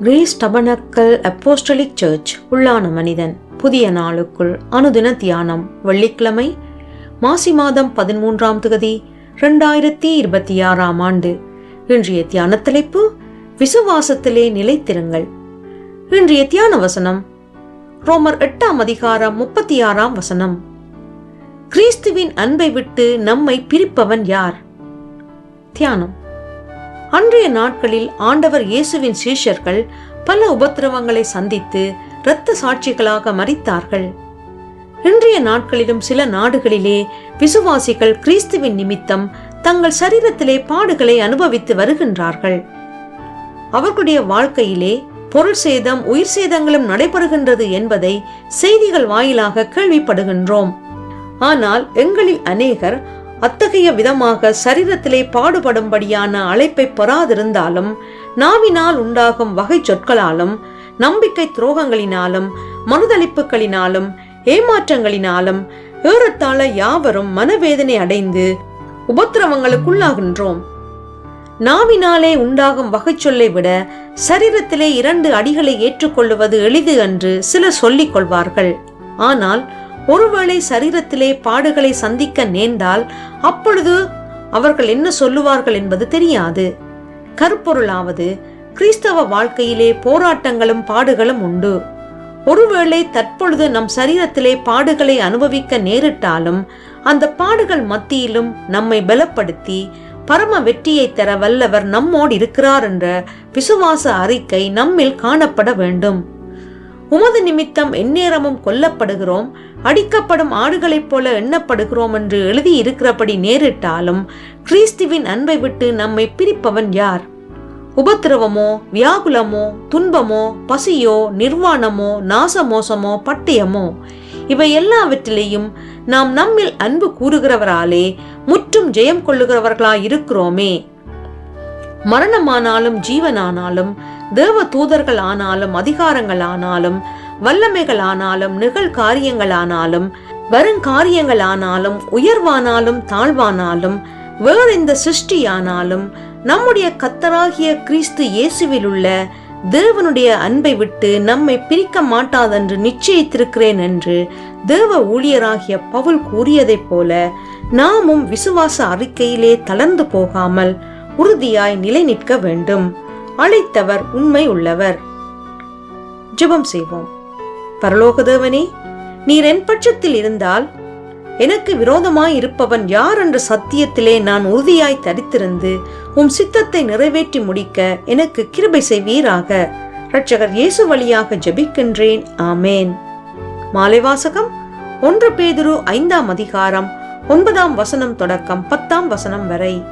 Greece tabernacle apostolic search உள்ளான மனிதன். புதிய நாளுக்குள் அனுதின தியானம். வெள்ளிக்கிழமை மாசி மாதம் பதிமூன்றாம் திகதி ரெண்டாயிரத்தி இருபத்தி ஆறாம் ஆண்டு. இன்றைய தியான தலைப்பு விசுவாசத்திலே நிலைத்திருங்கள். இன்றைய தியான வசனம் ரோமர் எட்டாம் அதிகாரம் முப்பத்தி ஆறாம் வசனம். கிறிஸ்துவின் அன்பை விட்டு நம்மை பிரிப்பவன் யார்? தியானம். அன்றைய நாட்களில் ஆண்டவர் இயேசுவின் சீஷர்கள் பல உபத்திரவங்களை சந்தித்து இரத்த சாட்சிகளாக மறித்தார்கள் இன்றைய நாட்களிலும் சில நாடுகளிலே விசுவாசிகள் கிறிஸ்துவின் நிமித்தம் தங்கள் சரீரத்திலே பாடுகளை அனுபவித்து வருகின்றார்கள். அவர்களுடைய வாழ்க்கையிலே பொருள் சேதம் உயிர் சேதங்களும் நடைபெறுகின்றது என்பதை செய்திகள் வாயிலாக கேள்விப்படுகின்றோம். ஆனால் எங்களில் அநேகர் அத்தகைய விதமாக சரீரத்திலே பாடுபடும்படியான அழைப்பை பெறாதிருந்தாலும் நாவினால் உண்டாகும் வகை சொற்களாலும் நம்பிக்கை துரோகங்களினாலும் மனுதளிப்புகளினாலும் ஏமாற்றங்களினாலும் ஏறத்தாழ யாவரும் மனவேதனை அடைந்து உபத்திரவங்களுக்குள்ளாகின்றோம். நாவினாலே உண்டாகும் வகைச்சொல்லை விட சரீரத்திலே இரண்டு அடிகளை ஏற்றுக்கொள்ளுவது எளிது என்று சிலர் சொல்லிக் கொள்வார்கள். ஆனால் ஒருவேளை சரீரத்திலே பாடுகளை சந்திக்க நேர்ந்தால் அப்பொழுது அவர்கள் என்ன சொல்லுவார்கள் என்பது தெரியாது. கருப்பொருளாவது கிறிஸ்தவ வாழ்க்கையிலே போராட்டங்களும் பாடுகளும் உண்டு. ஒருவேளை தற்பொழுது நம் சரீரத்திலே பாடுகளை அனுபவிக்க நேரிட்டாலும் அந்த பாடுகள் மத்தியிலும் நம்மை பலப்படுத்தி பரம வெற்றியை தர வல்லவர் நம்மோடு இருக்கிறார் என்ற விசுவாச அறிக்கை நம்மில் காணப்பட வேண்டும். உமது நிமித்தம் எந்நேரமும் கொல்லப்படுகிறோம். அடிக்கப்படும் ஆடுகளைப் போல எண்ணப்படுகிறோம் என்று எழுதியிருக்கிறபடி நேரிட்டாலும் கிறிஸ்துவின் அன்பை விட்டு நம்மை பிரிப்பவன் யார்? உபத்திரவமோ வியாகுலமோ துன்பமோ பசியோ நிர்வாணமோ நாசமோசமோ பட்டயமோ? இவை எல்லாவற்றிலேயும் நாம் நம்மில் அன்பு கூறுகிறவராலே முற்றும் ஜெயம் கொள்ளுகிறவர்களாய் இருக்கிறோமே மரணமானாலும் ஜீவனானாலும் தேவ தூதர்கள் ஆனாலும் அதிகாரங்கள் ஆனாலும் வல்லமைகள் ஆனாலும் நிகழ் காரியங்களானாலும் வருங்காரியங்கள் ஆனாலும் உயர்வானாலும் தாழ்வானாலும் வேறெந்த சிருஷ்டியானாலும் நம்முடைய கத்தராகிய கிறிஸ்து இயேசுவில் உள்ள தேவனுடைய அன்பை விட்டு நம்மை பிரிக்க மாட்டாதென்று நிச்சயித்திருக்கிறேன் என்று தேவ ஊழியராகிய பவுல் கூறியதைப் போல நாமும் விசுவாச அறிக்கையிலே தளர்ந்து போகாமல் உறுதியாய் நிலை நிற்க வேண்டும். அழைத்தவர் உண்மை உள்ளவர் ஜெபம் செய்வோம். பரலோகதேவனே நீர் என் பட்சத்தில் இருந்தால் எனக்கு விரோதமாய் இருப்பவன் யார் என்ற சத்தியத்திலே நான் உறுதியாய் தரித்திருந்து உம் சித்தத்தை நிறைவேற்றி முடிக்க எனக்கு கிருபை செய்வீராக. இரட்சகர் இயேசு வழியாக ஜபிக்கின்றேன். ஆமேன். மாலை வாசகம் ஒன்று பேதுரு ஐந்தாம் அதிகாரம் ஒன்பதாம் வசனம் தொடக்கம் பத்தாம் வசனம் வரை.